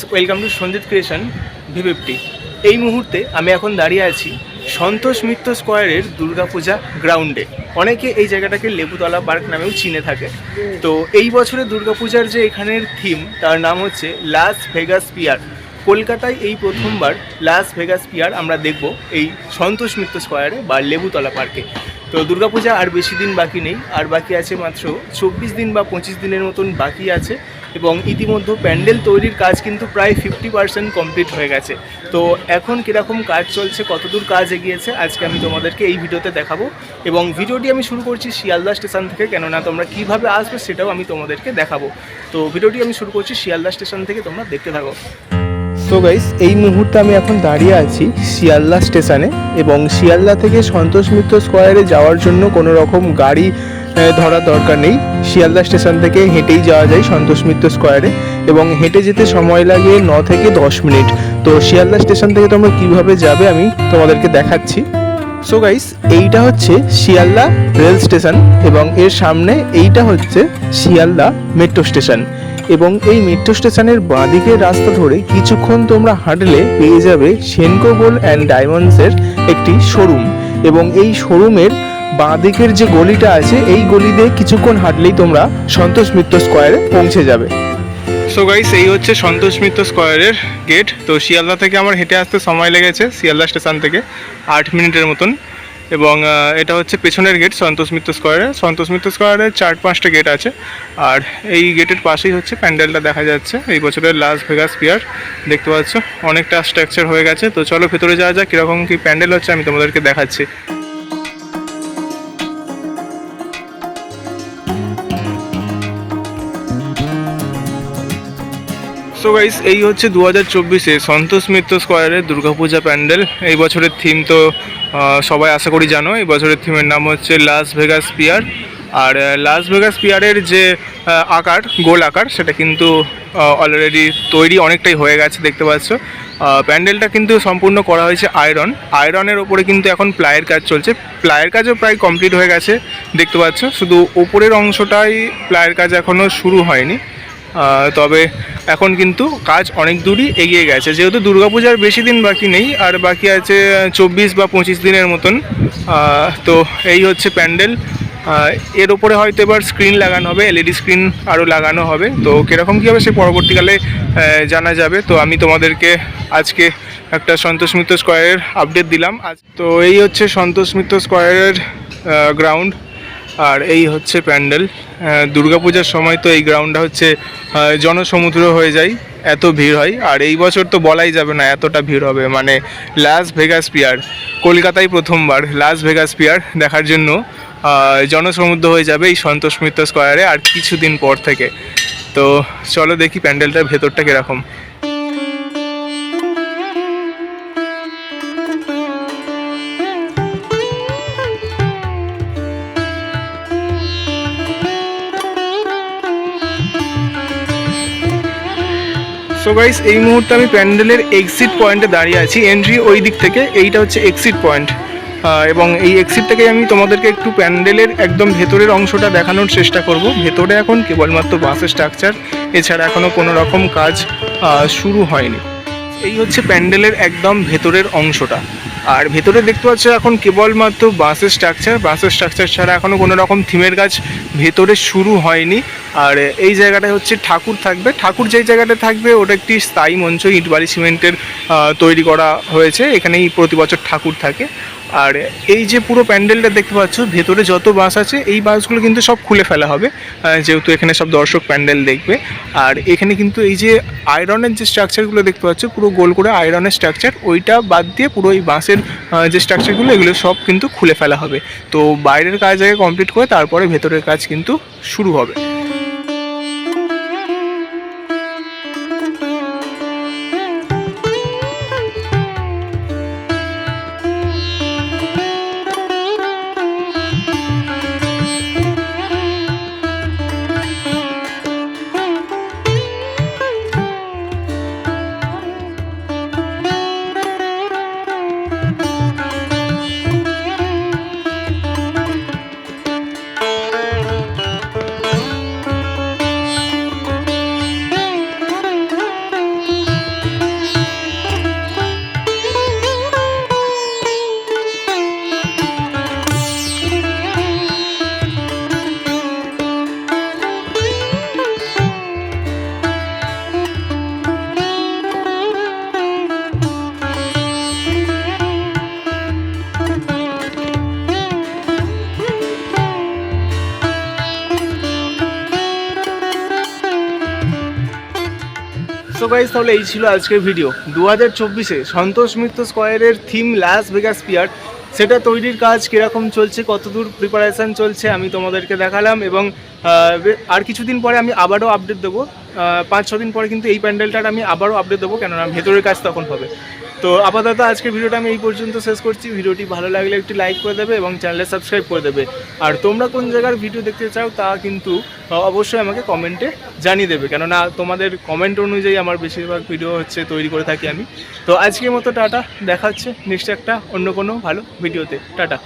Guys welcome to Sanjit creation ভিভিপটি এই মুহূর্তে আমি এখন দাঁড়িয়ে আছি সন্তোষ মিত্র স্কোয়ারের দুর্গাপূজা গ্রাউন্ডে। অনেকে এই জায়গাটাকে লেবুতলা পার্ক নামেও চিনে থাকে। তো এই বছরের দুর্গাপূজার যে এখানের থিম তার নাম হচ্ছে লাস ভেগাস পিয়ার কলকাতায় এই প্রথমবার লাস ভেগাস পিয়ার আমরা দেখব এই সন্তোষ মিত্র স্কোয়ারে বা লেবুতলা পার্কে। তো দুর্গাপূজা আর বেশি দিন বাকি নেই, আর বাকি আছে মাত্র চব্বিশ দিন বা পঁচিশ দিনের মতন বাকি আছে। এবং ইতিমধ্যে প্যান্ডেল তৈরির কাজ কিন্তু প্রায় ফিফটি পার্সেন্ট কমপ্লিট হয়ে গেছে। তো এখন কীরকম কাজ চলছে, কতদূর কাজ এগিয়েছে, আজকে আমি তোমাদেরকে এই ভিডিওতে দেখাবো। এবং ভিডিওটি আমি শুরু করছি শিয়ালদা স্টেশন থেকে, কেননা তোমরা কীভাবে আসবে সেটাও আমি তোমাদেরকে দেখাবো। তো ভিডিওটি আমি শুরু করছি শিয়ালদা স্টেশন থেকে, তোমরা দেখতে থাকো। সো গাইস এই মুহূর্তে আমি এখন দাঁড়িয়ে আছি শিয়ালদা স্টেশনে এবং শিয়ালদা থেকে সন্তোষ মিত্র স্কোয়ারে যাওয়ার জন্য কোনো রকম গাড়ি ধরার দরকার নেই। শিয়ালদা স্টেশন থেকে হেঁটেই যাওয়া যায় সন্তোষ মিত্র স্কোয়ারে এবং হেঁটে যেতে সময় লাগে ন থেকে দশ মিনিট। তো শিয়ালদা স্টেশন থেকে তোমরা কীভাবে যাবে আমি তোমাদেরকে দেখাচ্ছি। সো গাইস এইটা হচ্ছে শিয়ালদা রেল স্টেশন এবং এর সামনে এইটা হচ্ছে শিয়ালদা মেট্রো স্টেশন। এবং এই মেট্রো স্টেশনের বাঁদিকের রাস্তা ধরে কিছুক্ষণ তোমরা হাঁটলে পেয়ে যাবে সেনকো গোল্ড অ্যান্ড ডায়মন্ডসের একটি শোরুম। এবং এই শোরুমের বাঁদিকের যে গলিটা আছে, এই গলি দিয়ে কিছুক্ষণ হাঁটলেই তোমরা সন্তোষ মিত্র স্কোয়ারে পৌঁছে যাবে। সো গাইস এই হচ্ছে সন্তোষ মিত্র স্কোয়ারের গেট তো শিয়ালদা থেকে আমার হেঁটে আসতে সময় লেগেছে, শিয়ালদা স্টেশন থেকে আট মিনিটের মতন। এবং এটা হচ্ছে পেছনের গেট সন্তোষ মিত্র স্কোয়ারে। সন্তোষ মিত্র স্কোয়ারে চার পাঁচটা গেট আছে। আর এই গেটের পাশেই হচ্ছে প্যান্ডেলটা দেখা যাচ্ছে। এই বছরের লাস ভেগাস পিয়ার দেখতে পাচ্ছ, অনেকটা স্ট্রাকচার হয়ে গেছে। তো চলো ভেতরে যাওয়া যাক, কীরকম কী প্যান্ডেল হচ্ছে, আমি তোমাদেরকে দেখাচ্ছি। সো গাইস এই হচ্ছে দু হাজার চব্বিশে সন্তোষ মিত্র স্কোয়ারের দুর্গাপূজা প্যান্ডেল। এই বছরের থিম তো সবাই আশা করি জানো, এই বছরের থিমের নাম হচ্ছে লাস ভেগাস পিয়ার আর লাস ভেগাস পিয়ারের যে আকার, গোল আকার, সেটা কিন্তু অলরেডি তৈরি অনেকটাই হয়ে গেছে, দেখতে পাচ্ছ। প্যান্ডেলটা কিন্তু সম্পূর্ণ করা হয়েছে আয়রন আয়রনের ওপরে কিন্তু এখন প্লায়ের কাজ চলছে। প্লায়ের কাজও প্রায় কমপ্লিট হয়ে গেছে, দেখতে পাচ্ছ। শুধু ওপরের অংশটাই প্লায়ের কাজ এখনও শুরু হয়নি। তবে এখন কিন্তু কাজ অনেক দূরই এগিয়ে গেছে। যেহেতু দুর্গাপূজার বেশি দিন বাকি নেই, আর বাকি আছে চব্বিশ বা পঁচিশ দিনের মতন। তো এই হচ্ছে প্যান্ডেল। এর ওপরে হয়তো এবার স্ক্রিন লাগানো হবে এলইডি স্ক্রিন আরও লাগানো হবে। তো কীরকম কী হবে সে পরবর্তীকালে জানা যাবে। তো আমি তোমাদেরকে আজকে একটা সন্তোষ মিত্র স্কোয়ারের আপডেট দিলাম। আজ তো এই হচ্ছে সন্তোষ মিত্র স্কোয়ারের গ্রাউন্ড আর এই হচ্ছে প্যান্ডেল। দুর্গাপূজার সময় তো এই গ্রাউন্ডটা হচ্ছে জনসমুদ্র হয়ে যায়, এত ভিড় হয়। আর এই বছর তো বলাই যাবে না এতটা ভিড় হবে। মানে লাস ভেগাস পিয়ার কলকাতায় প্রথমবার লাস ভেগাস পিয়ার দেখার জন্য জনসমুদ্র হয়ে যাবে এই সন্তোষ মিত্র স্কোয়ারে আর কিছুদিন পর থেকে। তো চলো দেখি প্যান্ডেলটার ভেতরটা কীরকম। সো গাইস এই মুহূর্তে আমি প্যান্ডেলের এক্সিট পয়েন্টে দাঁড়িয়ে আছি। এন্ট্রি ওই দিক থেকে, এইটা হচ্ছে এক্সিট পয়েন্ট এবং এই এক্সিট থেকে আমি তোমাদেরকে একটু প্যান্ডেলের একদম ভেতরের অংশটা দেখানোর চেষ্টা করব। ভেতরে এখন কেবলমাত্র বাসের স্ট্রাকচার এছাড়া এখনও কোনো রকম কাজ শুরু হয়নি। এই হচ্ছে প্যান্ডেলের একদম ভেতরের অংশটা। আর ভেতরে দেখতে পাচ্ছ এখন কেবলমাত্র বাসের স্ট্রাকচার বাসের স্ট্রাকচার ছাড়া এখনও কোনো রকম থিমের কাজ ভেতরে শুরু হয়নি। আর এই জায়গাটায় হচ্ছে ঠাকুর থাকবে। ঠাকুর যেই জায়গাটা থাকবে, ওটা একটি স্থায়ী মঞ্চ ইটবালি সিমেন্টের তৈরি করা হয়েছে। এখানেই প্রতি বছর ঠাকুর থাকে। আর এই যে পুরো প্যান্ডেলটা দেখতে পাচ্ছ, ভেতরে যত বাস আছে, এই বাসগুলো কিন্তু সব খুলে ফেলা হবে। যেহেতু এখানে সব দর্শক প্যান্ডেল দেখবে। আর এখানে কিন্তু এই যে আয়রনের যে স্ট্রাকচারগুলো দেখতে পাচ্ছ, পুরো গোল করে আয়রনের স্ট্রাকচার, ওইটা বাদ দিয়ে পুরো এই বাঁশের যে স্ট্রাকচারগুলো, এগুলো সব কিন্তু খুলে ফেলা হবে। তো বাইরের কাজ আগে কমপ্লিট করে তারপরে ভেতরের কাজ কিন্তু শুরু হবে। গাইজ তাহলে এই ছিল আজকের ভিডিও দু হাজার চব্বিশে সন্তোষ মিত্র স্কোয়ারের থিম লাস ভেগাস পিয়ার সেটা তৈরির কাজ কীরকম চলছে, কতদূর প্রিপারেশান চলছে, আমি তোমাদেরকে দেখালাম এবং আর কিছুদিন পরে আমি আবারও আপডেট দেবো। পাঁচ, ছ দিন পরে কিন্তু এই প্যান্ডেলটার আমি আবারও আপডেট দেবো, কেননা ভেতরের কাজ তখন হবে। তো আপাতত আজকের ভিডিওটা আমি এই পর্যন্ত শেষ করছি। ভিডিওটি ভালো লাগলে একটি লাইক করে দেবে এবং চ্যানেলে সাবস্ক্রাইব করে দেবে। আর তোমরা কোন জায়গার ভিডিও দেখতে চাও, তা কিন্তু অবশ্যই আমাকে কমেন্টে জানিয়ে দেবে। কেননা তোমাদের কমেন্ট অনুযায়ী আমার বেশিরভাগ ভিডিও হচ্ছে তৈরি করে থাকি আমি। তো আজকের মতো টাটা দেখা হচ্ছে নেক্সট একটা অন্য কোনো ভালো ভিডিওতে টাটা।